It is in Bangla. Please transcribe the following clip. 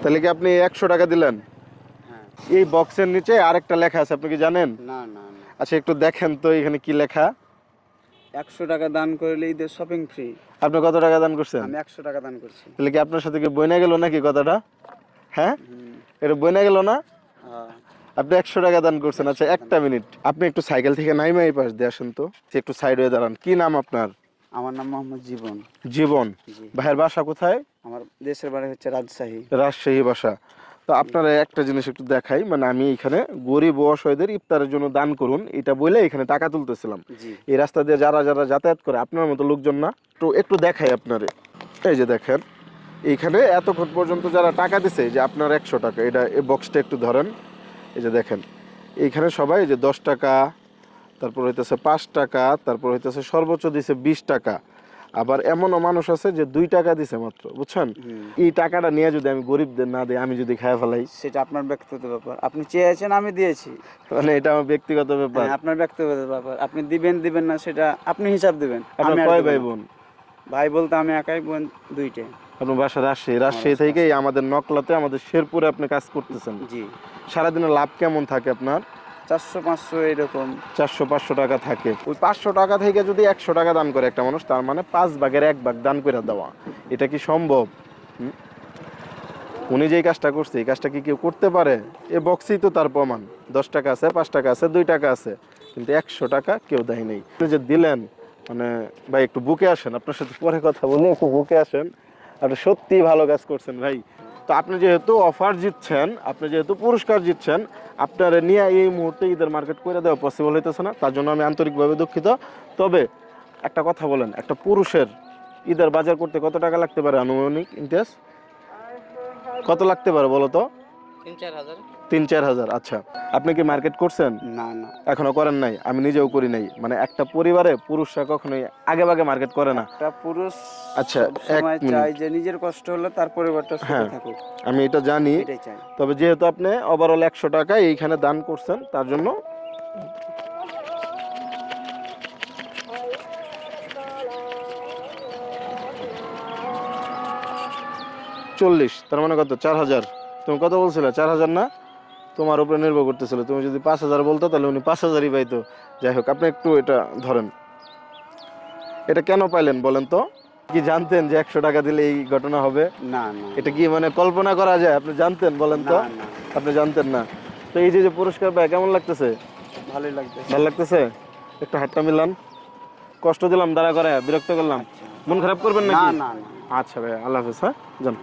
তাহলে কি আপনি একশো টাকা দিলেন? হ্যাঁ। এই বক্সের নিচে আরেকটা লেখা আছে আপনি কি জানেন? না না আচ্ছা একটু দেখেন তো এখানে কি লেখা। একশো টাকা দান করলে ঈদের শপিং ফ্রি আপনি কত টাকা দান করছেন? আমি একশো টাকা দান করছি। তাহলে কি আপনার সাথে কি বইনা গেল নাকি কথাটা? হ্যাঁ? এটা বইনা গেল না? হ্যাঁ। আপনি একশো টাকা দান করছেন। আচ্ছা একটা মিনিট। আপনি একটু সাইকেল থেকে নাইমে এই পাশ দিয়ে আসেন তো। একটু সাইড হয়ে দাঁড়ান। কি নাম আপনার? আমার নাম মোহাম্মদ জীবন। জীবন। ভাইয়ের বাসা কোথায়? দেশের বাড়ি হচ্ছে রাজশাহী। রাজশাহী বাসা। তো আপনারা একটা জিনিস একটু দেখাই মানে আমি এখানে গরিব অসহায়দের ইফতারের জন্য দান করুন এটা বলে এখানে টাকা তুলতেছিলাম। এই রাস্তা দিয়ে যারা যারা যাতায়াত করে আপনার মতো লোকজন না তো একটু দেখাই আপনারে। এই যে দেখেন এইখানে এতক্ষণ পর্যন্ত যারা টাকা দিছে যে আপনার একশো টাকা এটা এই বক্সটা একটু ধরেন। এই যে দেখেন এইখানে সবাই যে দশ টাকা তারপর হইতেছে পাঁচ টাকা তারপর হইতেছে সর্বোচ্চ দিছে বিশ টাকা। আবার এমনও মানুষ আছে যে দুই টাকা দিছে মাত্র বুঝছেন? এই টাকাটা নিয়ে যদি আমি গরিবদের না দিই আমি যদি খাই ফেলাই। সেটা আপনার ব্যক্তিগত ব্যাপার। আপনি চেয়েছেন আমি দিয়েছি। মানে এটা আমার ব্যক্তিগত ব্যাপার। হ্যাঁ, আপনার ব্যক্তিগত ব্যাপার। আপনি দিবেন দিবেন না সেটা আপনি হিসাব দিবেন। আমি কয় ভাই বোন ভাই বলতে আমি একাই বোন দুইটে। আপনার বাসা রাজশাহী রাজশাহী। থেকেই আমাদের নকলাতে আমাদের শেরপুরে আপনি কাজ করতেছেন। জি। সারাদিনের লাভ কেমন থাকে আপনার? চারশো পাঁচশো এরকম। চারশো পাঁচশো টাকা থাকে। ওই পাঁচশো টাকা থেকে যদি একশো টাকা দান করে একটা মানুষ, তার মানে পাঁচ ভাগের এক ভাগ দান করে দেওয়া। এটা কি সম্ভব? উনি যেই কাজটা করছে, এই কাজটা কি কেউ করতে পারে? এ বক্সই তো তার প্রমাণ। দশ টাকা আছে, পাঁচ টাকা আছে, দুই টাকা আছে। কিন্তু একশো টাকা কেউ দেয় নেই। যে দিলেন মানে ভাই একটু বুকে আসেন, আপনার সাথে পরে কথা বলি, একটু বুকে আসেন। আপনি সত্যিই ভালো কাজ করছেন ভাই। তো আপনি যেহেতু অফার জিতছেন, আপনি যেহেতু পুরস্কার জিতছেন, আপনার নিয়ে এই মুহূর্তে ঈদের মার্কেট করে দেওয়া পসিবল হইতেছে না। তার জন্য আমি আন্তরিকভাবে দুঃখিত। তবে একটা কথা বলেন, একটা পুরুষের ঈদের বাজার করতে কত টাকা লাগতে পারে আনুমানিক? ইন্টারেস্ট কত লাগতে পারে বলো তো? তিন চার হাজার আচ্ছা। আপনি কি মার্কেট করছেন? না না। এখনও করেন নাই? আমি নিজেও করি নাই। মানে একটা পরিবারে পুরুষরা কখনোই আগে ভাগে মার্কেট করে না। একটা পুরুষ আচ্ছা, এক সময় চাই যে নিজের কষ্ট হলে তার পরিবারটা সুখে হ্যাঁ। থাকুক। আমি এটা জানি। তবে যেহেতু আপনি ওভারঅল একশো টাকা এইখানে দান করছেন তার জন্য চল্লিশ তার মানে কত? চার হাজার। তুমি কত বলছিলে? চার হাজার না? তোমার উপরে নির্ভর করতেছিল। তুমি যদি পাঁচ হাজার বলতো তাহলে উনি পাঁচ হাজারই পাইতো। যাই হোক আপনি একটু এটা ধরেন। এটা কেন পাইলেন বলেন তো? কি জানতেন যে একশো টাকা দিলে এই ঘটনা হবে? না এটা কি মানে কল্পনা করা যায়? আপনি জানতেন বলেন তো? আপনি জানতেন না। তো এই যে যে পুরস্কার পায় কেমন লাগতেছে? ভালোই লাগবে ভালো লাগতেছে? একটু হাতটা মিলান। কষ্ট দিলাম দাঁড়া করে বিরক্ত করলাম। মন খারাপ করবেন না আচ্ছা ভাই আল্লাহ হাফেজ হ্যাঁ? যান।